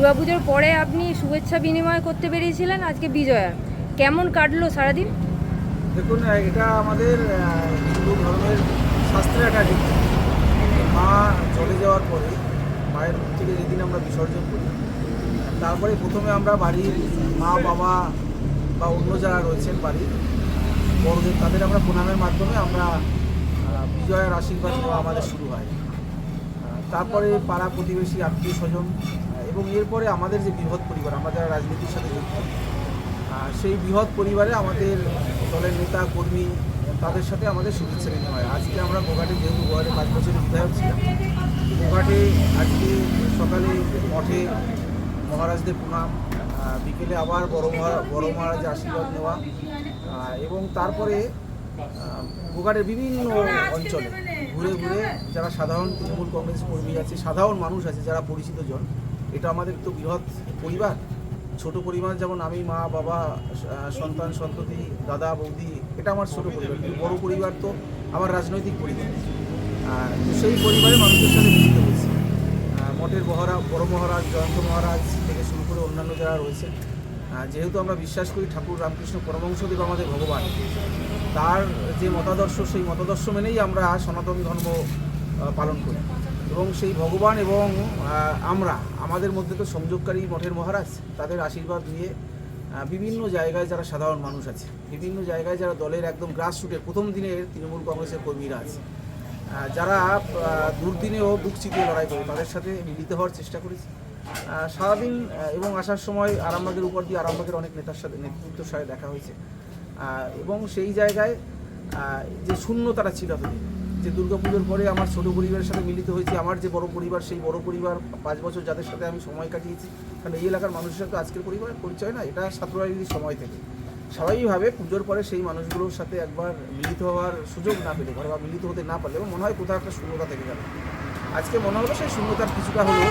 দুর্গাপুজোর পরে আপনি শুভেচ্ছা বিনিময় করতে বেরিয়েছিলেন আজকে বিজয়া। কেমন কাটলো সারাদিন? দেখুন এটা আমাদের হিন্দু ধর্মের শাস্ত্রের একটা মা চলে যাওয়ার পরে, মায়ের থেকে যেদিন আমরা বিসর্জন করি, তারপরে প্রথমে আমরা বাড়ির মা, বাবা বা অন্য যারা রয়েছেন বাড়ির, বড়দের, তাদের আমরা প্রণামের মাধ্যমে আমরা বিজয়ের আশীর্বাদ আমাদের শুরু হয়। তারপরে পাড়া প্রতিবেশী আত্মীয় স্বজন, এবং এরপরে আমাদের যে বৃহৎ পরিবার, আমরা যারা রাজনীতির সাথে যুক্ত সেই বৃহৎ পরিবারে আমাদের দলের নেতা, কর্মী, তাদের সাথে আমাদের শুভেচ্ছা নিতে হয়। আজকে আমরা গোঘাটে, যেহেতু গোঘাটে পাঁচ বছরের বিধায়ক ছিলাম, গোঘাটে আজকে সকালে মঠে মহারাজদের প্রণাম বিকেলে আবার বড় মহারা বড় মহারাজের আশীর্বাদ নেওয়া এবং তারপরে আহ, গোঘাটের বিভিন্ন অঞ্চলে ঘুরে ঘুরে যারা সাধারণ তৃণমূল কংগ্রেস কর্মী আছে সাধারণ মানুষ আছে যারা পরিচিত জন এটা আমাদের তো বৃহৎ পরিবার। ছোট পরিবার যেমন আমি মা বাবা সন্তান সন্ততি দাদা বৌদি এটা আমার ছোট পরিবার। কিন্তু বড় পরিবার তো আমার রাজনৈতিক পরিবার। সেই পরিবারে মানুষের সাথে মিলিত হয়েছে। মঠের মহারা বড় মহারাজ জয়ন্ত মহারাজ থেকে শুরু করে অন্যান্য যারা রয়েছে যেহেতু আমরা বিশ্বাস করি ঠাকুর রামকৃষ্ণ পরমংশদেব আমাদের ভগবান, তার যে মতাদর্শ, সেই মতাদর্শ মেনেই আমরা সনাতন ধর্ম পালন করি। এবং সেই ভগবান এবং আমরা, আমাদের মধ্যে তো সংযোগকারী মঠের মহারাজ, তাদের আশীর্বাদ নিয়ে বিভিন্ন জায়গায় যারা সাধারণ মানুষ আছে, বিভিন্ন জায়গায় যারা দলের একদম গ্রাস রুটের প্রথম দিনের তৃণমূল কংগ্রেসের কর্মীরা আছে যারা দুর্দিনেও বুক লড়াই করে, তাদের সাথে মিলিত হওয়ার চেষ্টা করেছি। সারাদিন এবং আসার সময় আরামবাগের উপর দিয়ে আরামবাগের অনেক নেতার সাথে নেতৃত্বের সাথে দেখা হয়েছে। এবং সেই জায়গায় যে শূন্যতাটা ছিল এতদিন, যে দুর্গাপুজোর পরে আমার ছোট পরিবারের সাথে মিলিত হয়েছে, আমার যে বড় পরিবার, সেই বড় পরিবার পাঁচ বছর যাদের সাথে আমি সময় কাটিয়েছি কারণ এই এলাকার মানুষের সাথে আজকের পরিবারের পরিচয় না, এটা সাতরাইলির সময় থেকে। স্বাভাবিকভাবে পুজোর পরে সেই মানুষগুলোর সাথে একবার মিলিত হওয়ার সুযোগ না পেলে ঘরে বা মিলিত হতে না পারলে, এবং মনে হয় কোথাও একটা শূন্যতা থেকে গেল। আজকে মনে হলো সেই শূন্যতার কিছুটা হলেও